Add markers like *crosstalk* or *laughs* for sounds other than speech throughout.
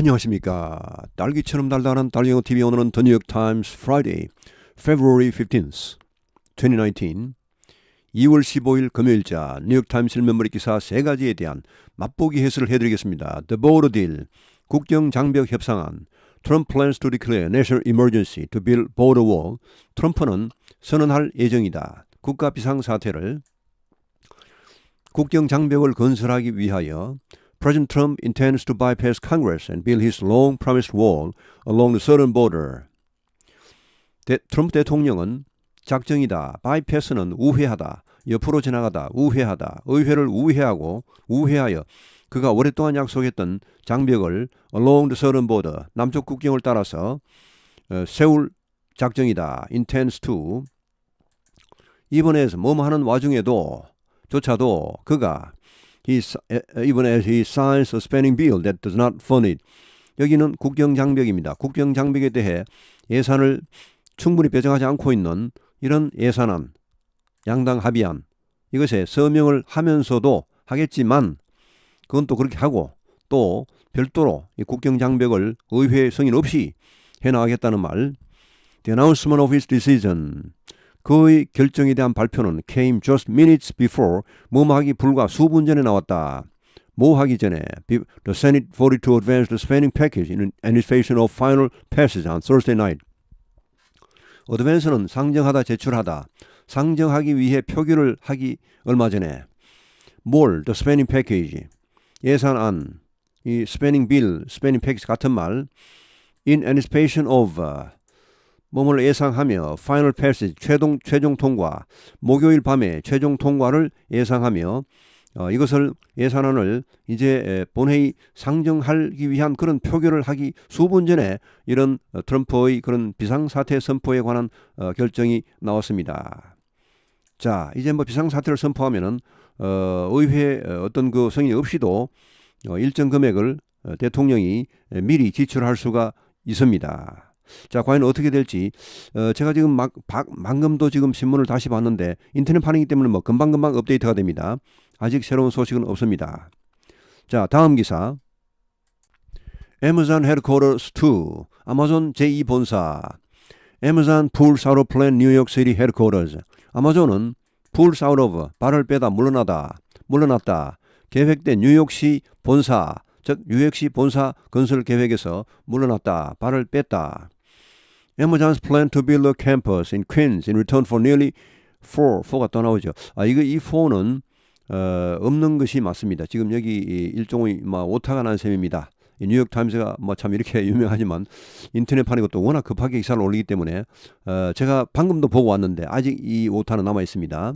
안녕하십니까. 딸기처럼 달달한 딸기영어 TV 오늘은 The New York Times Friday, February 15th, 2019 2월 15일 금요일자 뉴욕타임스 일면머리 기사 세 가지에 대한 맛보기 해설을 해드리겠습니다. The Border Deal, 국경 장벽 협상안, Trump plans to declare national emergency to build border wall. 트럼프는 선언할 예정이다. 국가 비상 사태를 국경 장벽을 건설하기 위하여 President Trump intends to bypass Congress and build his long promised wall along the southern border. 대, 트럼프 대통령은 작정이다. bypass는 우회하다. 옆으로 지나가다. 우회하다. 의회를 우회하고 우회하여 그가 오랫동안 약속했던 장벽을 along the southern border 남쪽 국경을 따라서 어, 세울 작정이다. intends to 이번에서 뭐뭐 하는 와중에도 조차도 그가 he, even as he signs a spending bill that does not fund it. 여기는 국경 장벽입니다. 국경 장벽에 대해 예산을 충분히 배정하지 않고 있는 이런 예산안, 양당 합의안 이것에 서명을 하면서도 하겠지만 그건 또 그렇게 하고 또 별도로 이 국경 장벽을 의회 승인 없이 해나가겠다는 말. The announcement of his decision. 그의 결정에 대한 발표는 came just minutes before 뭐뭐 하기 불과 수분 전에 나왔다. 뭐 하기 전에 the Senate voted to advance the spending package in anticipation of final passage on Thursday night. 어드밴스는 상정하다 제출하다 상정하기 위해 표기를 하기 얼마 전에 뭘 the spending package 예산안 이 spending bill spending package 같은 말 in anticipation of 뭐뭘 예상하며 final passage 최종 최종 통과 목요일 밤에 최종 통과를 예상하며 어, 이것을 예산안을 이제 본회의 상정하기 위한 그런 표결을 하기 수분 전에 이런 어, 트럼프의 그런 비상사태 선포에 관한 어, 결정이 나왔습니다. 자, 이제 뭐 비상사태를 선포하면은 어, 의회 어떤 그 성의 없이도 어, 일정 금액을 어, 대통령이 미리 지출할 수가 있습니다. 자, 과연 어떻게 될지 어, 제가 지금 막 바, 방금도 지금 신문을 다시 봤는데 인터넷 판이기 때문에 뭐 금방금방 업데이트가 됩니다. 아직 새로운 소식은 없습니다. 자, 다음 기사. Amazon headquarters 2. 아마존 제2본사. Amazon pulls out of plan New York City headquarters. 아마존은 pulls out of 발을 빼다 물러나다. 물러났다. 계획된 뉴욕시 본사, 즉 뉴욕시 본사 건설 계획에서 물러났다. 발을 뺐다. Amazon's plan to build a campus in Queens in return for nearly 4, 4가 또 나오죠. 아, 이거 이 4는 어, 없는 것이 맞습니다. 지금 여기 일종의 뭐 오타가 난 셈입니다. 뉴욕 타임스가 뭐 참 이렇게 *laughs* 유명하지만 인터넷 판이 것도 워낙 급하게 기사를 올리기 때문에 어, 제가 방금도 보고 왔는데 아직 이 오타는 남아 있습니다.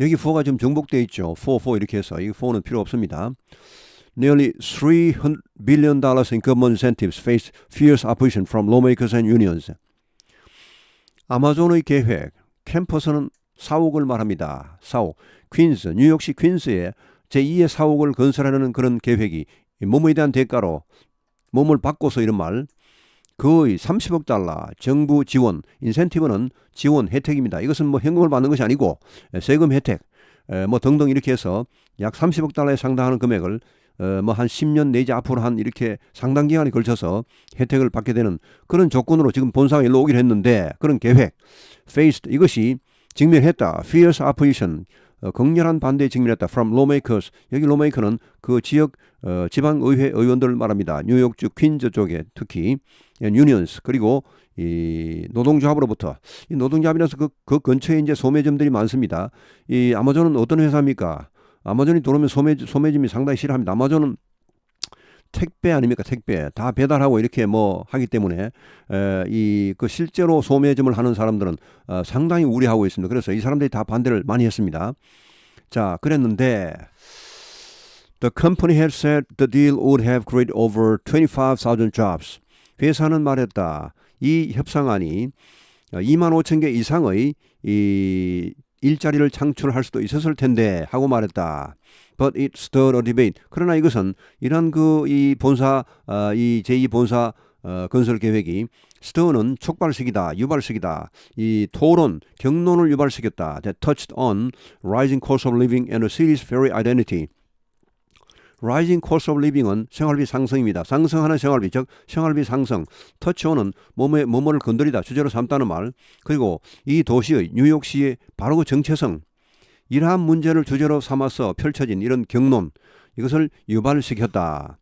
여기 4가 지금 정복되어 있죠. 4, 4 이렇게 해서 이 4는 필요 없습니다. Nearly 300 billion dollars in government incentives face fierce opposition from lawmakers and unions. 아마존의 계획, 캠퍼스는 사옥을 말합니다. 사옥. 퀸스, 뉴욕시 퀸스에 제2의 사옥을 건설하려는 그런 계획이 몸에 대한 대가로 몸을 바꿔서 이런 말 거의 30억 달러 정부 지원, 인센티브는 지원 혜택입니다. 이것은 뭐 현금을 받는 것이 아니고 세금 혜택, 뭐 등등 이렇게 해서 약 30억 달러에 상당하는 금액을 어, 뭐 한 10년 내지 앞으로 한 이렇게 상당 기간에 걸쳐서 혜택을 받게 되는 그런 조건으로 지금 본사가 일로 오기로 했는데 그런 계획, faced 이것이 직면했다. fierce opposition 어, 극렬한 반대에 직면했다. From lawmakers. 여기 lawmaker는 그 지역 어, 지방 의회 의원들을 말합니다. 뉴욕주 퀸즈 쪽에 특히 unions 그리고 이 노동조합으로부터 이 노동조합이라서 그, 그 근처에 이제 소매점들이 많습니다. 이 아마존은 어떤 회사입니까? 아마존이 들어오면 소매 소매점이 상당히 싫어합니다. 아마존은 택배 아닙니까 택배 다 배달하고 이렇게 뭐 하기 때문에 이 그 실제로 소매점을 하는 사람들은 어, 상당히 우려하고 있습니다. 그래서 이 사람들이 다 반대를 많이 했습니다. 자 그랬는데 The company had said the deal would have created over 25,000 jobs. 회사는 말했다. 이 협상안이 2만 5천 개 이상의 이 일자리를 창출할 수도 있었을 텐데 하고 말했다. but it stirred a debate. 그러나 이것은 이런 그 이 본사 어, 이 제2 본사 어, 건설 계획이 스터는 촉발식이다, 유발식이다. 이 토론, 경론을 유발시켰다. That touched on rising cost of living and the city's very identity. Rising cost of living은 생활비 상승입니다. 상승하는 생활비, 즉 생활비 상승. 터치온은 몸에 뭐뭐를 건드리다 주제로 삼다는 말. 그리고 이 도시의 뉴욕시의 바로 그 정체성. 이러한 문제를 주제로 삼아서 펼쳐진 이런 경론 이것을 유발시켰다.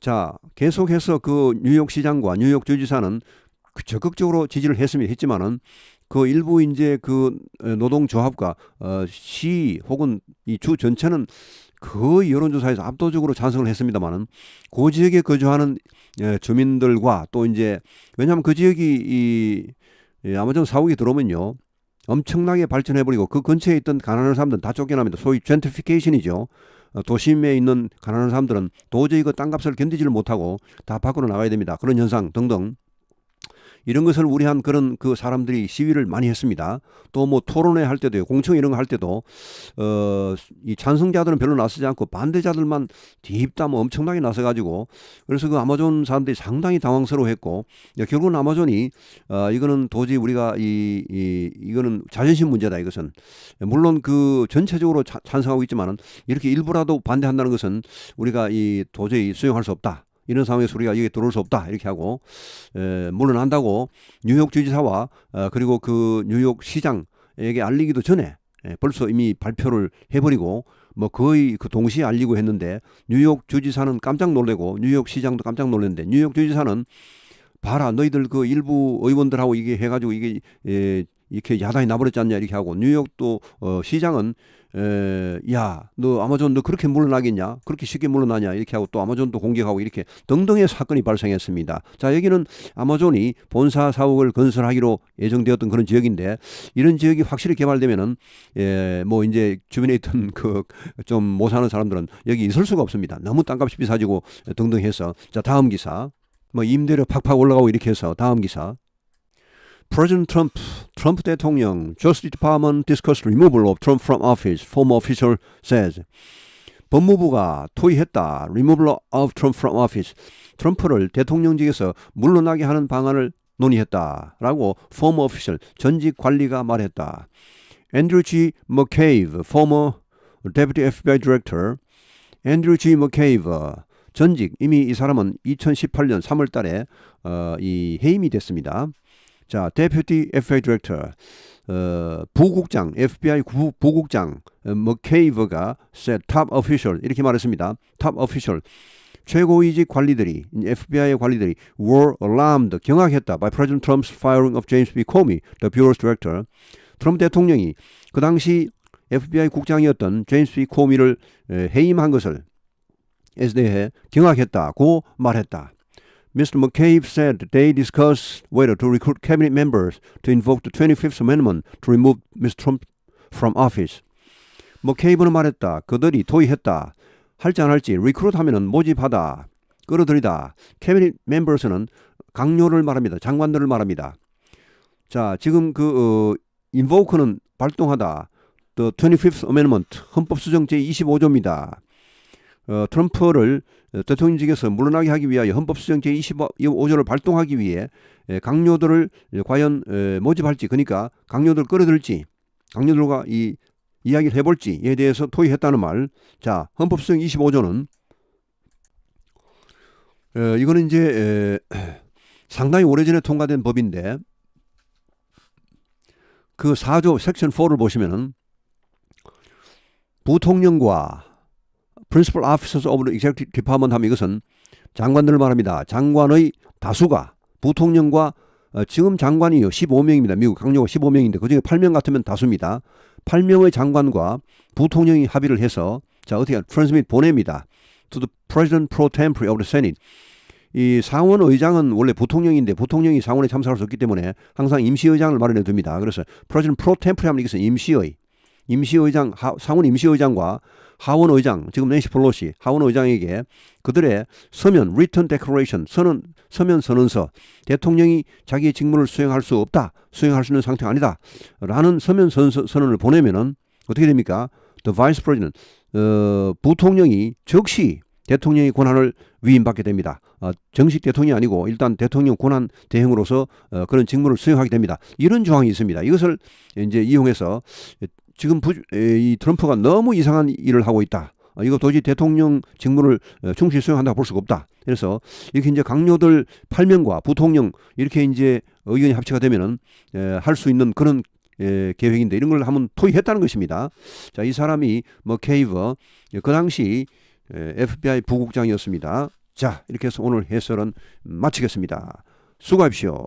자, 계속해서 그 뉴욕 시장과 뉴욕 주지사는 그 적극적으로 지지를 했으면 했지만은 그 일부 이제 그 노동조합과 어, 시 혹은 이 주 전체는 거의 여론조사에서 압도적으로 찬성을 했습니다만은 그 지역에 거주하는 예, 주민들과 또 이제 왜냐하면 그 지역이 이 예, 아마존 사옥이 들어오면요 엄청나게 발전해버리고 그 근처에 있던 가난한 사람들은 다 쫓겨납니다. 소위 젠트피케이션이죠. 어, 도심에 있는 가난한 사람들은 도저히 그 땅값을 견디지를 못하고 다 밖으로 나가야 됩니다. 그런 현상 등등. 이런 것을 우려한 그런 그 사람들이 시위를 많이 했습니다. 또 뭐 토론회 할 때도요, 공청 이런 거 할 때도 어 이 찬성자들은 별로 나서지 않고 반대자들만 뒤입다 뭐 엄청나게 나서 가지고 그래서 그 아마존 사람들이 상당히 당황스러워했고 결국은 아마존이 어 이거는 도저히 우리가 이, 이 이거는 자존심 문제다 이것은 물론 그 전체적으로 자, 찬성하고 있지만은 이렇게 일부라도 반대한다는 것은 우리가 이 도저히 수용할 수 없다. 이런 상황에서 우리가 여기 들어올 수 없다. 이렇게 하고 에, 물러난다고 뉴욕 주지사와 어, 그리고 그 뉴욕 시장에게 알리기도 전에 에, 벌써 이미 발표를 해버리고 뭐 거의 그 동시에 알리고 했는데 뉴욕 주지사는 깜짝 놀래고 뉴욕 시장도 깜짝 놀랐는데 뉴욕 주지사는 봐라 너희들 그 일부 의원들하고 이게 해가지고 이게 에, 이렇게 야단이 나버렸지 않냐 이렇게 하고 뉴욕 또 어, 시장은 에, 야, 너 아마존 너 그렇게 물러나겠냐? 그렇게 쉽게 물러나냐? 이렇게 하고 또 아마존도 공격하고 이렇게 등등의 사건이 발생했습니다. 자, 여기는 아마존이 본사 사옥을 건설하기로 예정되었던 그런 지역인데 이런 지역이 확실히 개발되면은 예, 뭐 이제 주변에 있던 *laughs* 그 좀 못 사는 사람들은 여기 있을 수가 없습니다. 너무 땅값이 비싸지고 등등 해서 자, 다음 기사. 뭐 임대료 팍팍 올라가고 이렇게 해서 다음 기사. President Trump, 트럼프 대통령, Justice Department discussed removal of Trump from office, former official says. 법무부가 토의했다. Removal of Trump from office. 트럼프를 대통령직에서 물러나게 하는 방안을 논의했다 라고 former official 전직 관리가 말했다. Andrew G. McCabe, former deputy FBI director, Andrew G. McCabe 전직 이미 이 사람은 2018년 3월 달에 어, 이 해임이 됐습니다. 자, 데퓨티 FBI 디렉터 어, 부국장 FBI 부, 부국장 어, 머케이버가 said top official 이렇게 말했습니다. top official 최고위직 관리들이 FBI의 관리들이 were alarmed 경악했다 by President Trump's firing of James B. Comey, the bureau's director. 트럼프 대통령이 그 당시 FBI 국장이었던 제임스 B. 코미를 해임한 것을 에 대해 경악했다고 말했다. Mr. McCabe said they discussed whether to recruit cabinet members to invoke the 25th Amendment to remove Mr. Trump from office. McCabe는 말했다. 그들이 토의했다. 할지 안 할지 리크루트 하면은 모집하다. 끌어들이다. 캐비닛 멤버스는 강요를 말합니다. 장관들을 말합니다. 자, 지금 그 어, invoke는 발동하다. The 25th Amendment 헌법 수정 제 25조입니다. 어, 트럼프를 대통령직에서 물러나게 하기 위하여 헌법 수정 제25조를 발동하기 위해 강요들을 과연 모집할지 그러니까 강요들 끌어들지 강요들과 이 이야기를 해볼지에 대해서 토의했다는 말. 자, 헌법 수정 25조는 어, 이거는 이제 에, 상당히 오래전에 통과된 법인데 그 4조 섹션 4를 보시면은 부통령과 principal officers of the executive department 하면 이것은 장관들을 말합니다. 장관의 다수가 부통령과 어, 지금 장관이요 15명입니다. 미국 강요가 15명인데 그중에 8명 같으면 다수입니다. 8명의 장관과 부통령이 합의를 해서 자 어떻게 트랜스밋 보냅니다. To the President pro tempore of the Senate. 이 상원 의장은 원래 부통령인데 부통령이 상원에 참석할 수 없기 때문에 항상 임시의장을 마련해 둡니다. 그래서 President pro tempore 하면 이것은 임시의 임시의장 상원 임시의장과 하원 의장, 지금 낸시 폴로시 하원 의장에게 그들의 서면 리턴 데크레이션 서는 서면 선언서 대통령이 자기의 직무를 수행할 수 없다. 수행할 수 있는 상태가 아니다. 라는 서면 선서, 선언을 보내면은 어떻게 됩니까? The Vice President 어, 부통령이 즉시 대통령의 권한을 위임받게 됩니다. 어, 정식 대통령이 아니고 일단 대통령 권한 대행으로서 어, 그런 직무를 수행하게 됩니다. 이런 조항이 있습니다. 이것을 이제 이용해서 지금 부, 이 트럼프가 너무 이상한 일을 하고 있다. 어, 이거 도저히 대통령 직무를 어, 충실히 수행한다고 볼 수가 없다. 그래서 이렇게 이제 강요들 8명과 부통령 이렇게 이제 의견이 합치가 되면은 할 수 있는 그런 예, 계획인데 이런 걸 한번 토의했다는 것입니다. 자, 이 사람이 뭐 케이버 그 당시 에, FBI 부국장이었습니다. 자, 이렇게 해서 오늘 해설은 마치겠습니다. 수고하십시오.